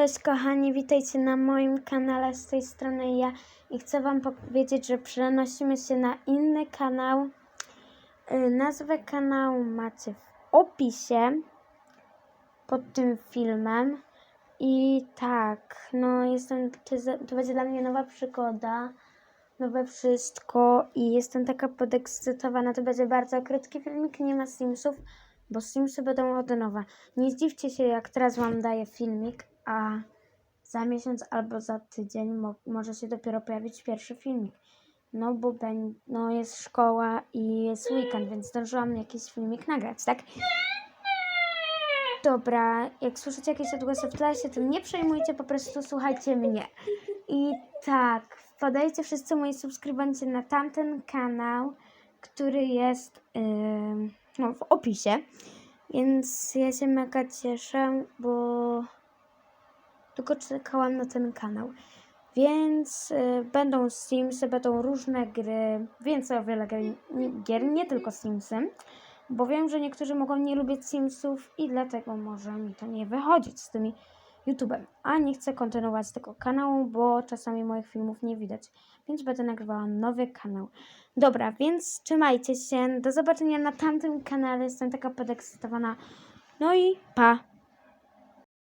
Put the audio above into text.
Cześć kochani, witajcie na moim kanale z tej strony ja i chcę wam powiedzieć, że przenosimy się na inny kanał. Y, Nazwę kanału macie w opisie pod tym filmem. I tak, no jestem, to, będzie dla mnie nowa przygoda, nowe wszystko i jestem taka podekscytowana. To będzie bardzo krótki filmik, nie ma Simsów, bo Simsy będą od nowa. Nie zdziwcie się, jak teraz wam daję filmik, a za miesiąc albo za tydzień mo- może się dopiero pojawić pierwszy filmik. No bo no jest szkoła i jest weekend, więc zdążyłam jakiś filmik nagrać, tak? Dobra, jak słyszycie jakieś odgłosy w tle, się tym nie przejmujcie, po prostu słuchajcie mnie. I tak, wpadajcie wszyscy moi subskrybenci na tamten kanał, który jest ym, no, w opisie. Więc ja się mega cieszę, bo tylko czekałam na ten kanał. Więc y, będą Simsy, będą różne gry, więcej o wiele gier, nie- gier, nie tylko Simsy. Bo wiem, że niektórzy mogą nie lubić Simsów i dlatego może mi to nie wychodzić z tymi YouTube'em. A nie chcę kontynuować tego kanału, bo czasami moich filmów nie widać. Więc będę nagrywała nowy kanał. Dobra, więc trzymajcie się. Do zobaczenia na tamtym kanale. Jestem taka podekscytowana. No i pa!